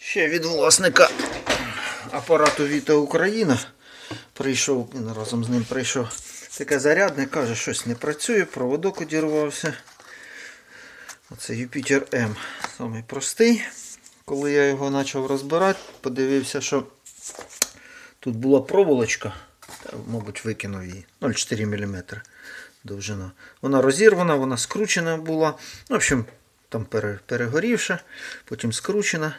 Ще від власника апарату Віта Україна прийшов, він разом з ним прийшов таке зарядне, каже, щось не працює, проводок одірвався. Оце Юпітер М. Самий простий. Коли я його почав розбирати, подивився, що тут була проволочка, мабуть, викинув її 0,4 мм довжина. Вона розірвана, вона скручена була. В общем, там перегорівша, потім скручена.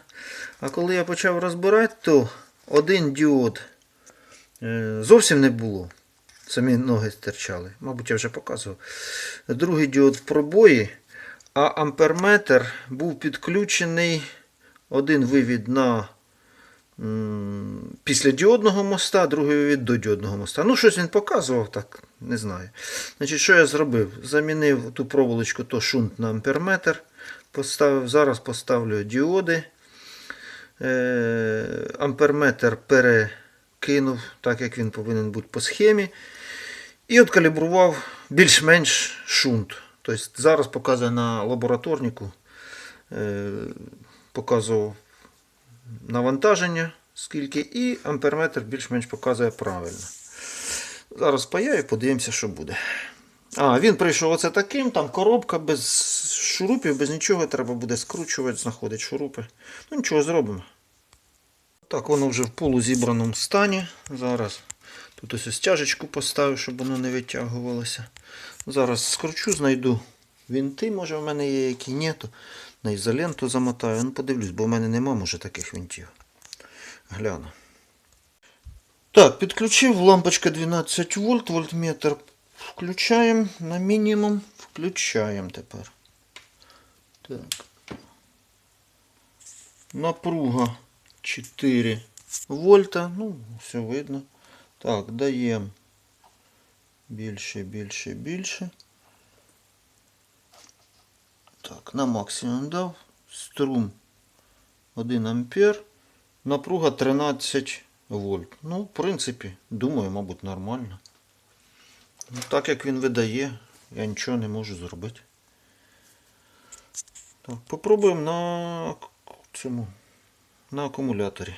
А коли я почав розбирати, то один діод е, зовсім не було. Самі ноги стирчали. Мабуть, я вже показував. Другий діод в пробої, а амперметр був підключений один вивід на м, післядіодного моста, другий вивід до діодного моста. Ну, щось він показував, так, не знаю. Значить, що я зробив? Замінив ту проволочку, то шунт на амперметр. Поставив, зараз поставлю діоди. Е, амперметр перекинув, так як він повинен бути по схемі. І от калібрував більш-менш шунт. Тобто зараз показує на лабораторнику, е, показував навантаження, скільки, і амперметр більш-менш показує правильно. Зараз паяю, подивимося, що буде. А, він прийшов оце таким, там коробка без шурупів, без нічого, треба буде скручувати, знаходити шурупи. Ну нічого зробимо. Так, воно вже в полузібраному стані. Зараз тут ось стяжечку поставив, щоб воно не витягувалося. Зараз скручу, знайду вінти, може в мене є, які ні, то на ізоленту замотаю. Ну, подивлюсь, бо в мене нема, може, таких вінтів. Гляну. Так, підключив лампочка 12 вольт, вольтметр включаємо на мінімум. Включаємо тепер. Так. Напруга 4 вольта. Ну, все видно. Так, даємо більше, більше, більше. Так, на максимум дав. Струм 1 ампер. Напруга 13 вольт. Ну, в принципі, думаю, мабуть, нормально. Ну, так як він видає, я нічого не можу зробити. Так, попробуємо на цьому на акумуляторі.